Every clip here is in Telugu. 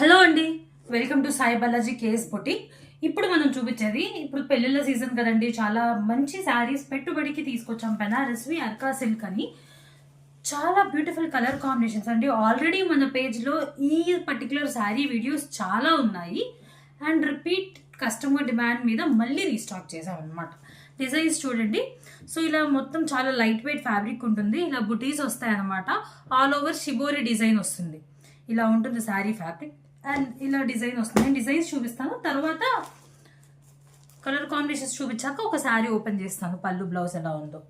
హలో అండి. Welcome to Sai Balaji KS boutique ఇప్పుడు మనం చూపించేది ఇప్పుడు పెళ్ళిళ్ళ సీజన్ కదండి. చాలా మంచి శారీస్ పెట్టుబడికి తీసుకొచ్చాం బెనారస్వి అర్కా సిల్క్ అని. చాలా బ్యూటిఫుల్ కలర్ కాంబినేషన్స్ అండి. ఆల్రెడీ మన పేజ్లో ఈ పర్టికులర్ శారీ వీడియోస్ చాలా ఉన్నాయి. అండ్ రిపీట్ కస్టమర్ డిమాండ్ మీద మళ్ళీ రీస్టాక్ చేసామన్నమాట అనమాట డిజైన్స్ చూడండి. సో ఇలా మొత్తం చాలా లైట్ వెయిట్ ఫ్యాబ్రిక్ ఉంటుంది. ఇలా బుటీస్ వస్తాయి అనమాట ఆల్ ఓవర్ షిబోరి డిజైన్ వస్తుంది. ఇలా ఉంటుంది శారీ ఫ్యాబ్రిక్ అండ్ ఇలా డిజైన్ వస్తుంది. నేను డిజైన్స్ చూపిస్తాను. తర్వాత కలర్ కాంబినేషన్స్ చూపించాక ఒక శారీ ఓపెన్ చేస్తాను. పళ్ళు బ్లౌజ్ ఎలా ఉందో.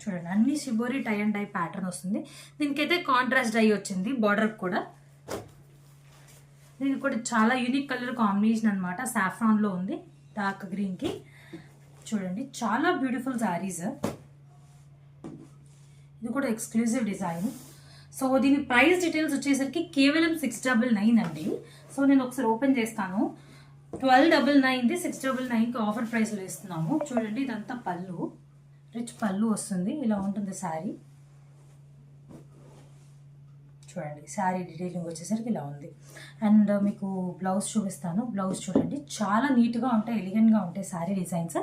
చూడండి అన్ని shibori tie and dye pattern వస్తుంది. దీనికైతే కాంట్రాస్ట్ డై వచ్చింది బార్డర్ కూడా. దీనికి కూడా చాలా యూనిక్ కలర్ కాంబినేషన్ అనమాట సాఫ్రాన్లో ఉంది డార్క్ గ్రీన్కి చూడండి చాలా బ్యూటిఫుల్ శారీస్ ఇది కూడా ఎక్స్క్లూజివ్ డిజైన్ సో దీని ప్రైస్ డీటెయిల్స్ వచ్చేసరికి కేవలం సిక్స్ డబల్ నైన్ అండి. సో నేను ఒకసారి ఓపెన్ చేస్తాను. ట్వెల్వ్ డబల్ నైన్ది సిక్స్ డబల్ నైన్కి ఆఫర్ ప్రైస్లో ఇస్తున్నాము చూడండి ఇదంతా పళ్ళు. రిచ్ పళ్ళు వస్తుంది. ఇలా ఉంటుంది శారీ. చూడండి శారీ డీటెయిలింగ్ వచ్చేసరికి ఇలా ఉంది. అండ్ మీకు బ్లౌజ్ చూపిస్తాను. బ్లౌజ్ చూడండి చాలా నీట్గా ఉంటాయి ఎలిగెంట్గా ఉంటాయి శారీ డిజైన్స్.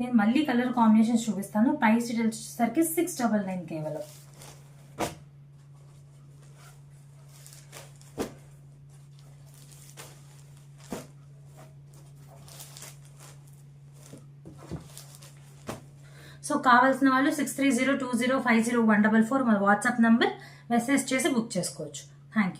నేను మళ్ళీ కలర్ కాంబినేషన్స్ చూపిస్తాను. ప్రైస్ డీటెయిల్స్ వచ్చేసరికి సిక్స్ డబల్ నైన్ కేవలం. సో కావాల్సిన వాళ్ళు six three zero two zero five zero one double four మన వాట్సాప్ నెంబర్ మెసేజ్ చేసి బుక్ చేసుకోవచ్చు. Thank you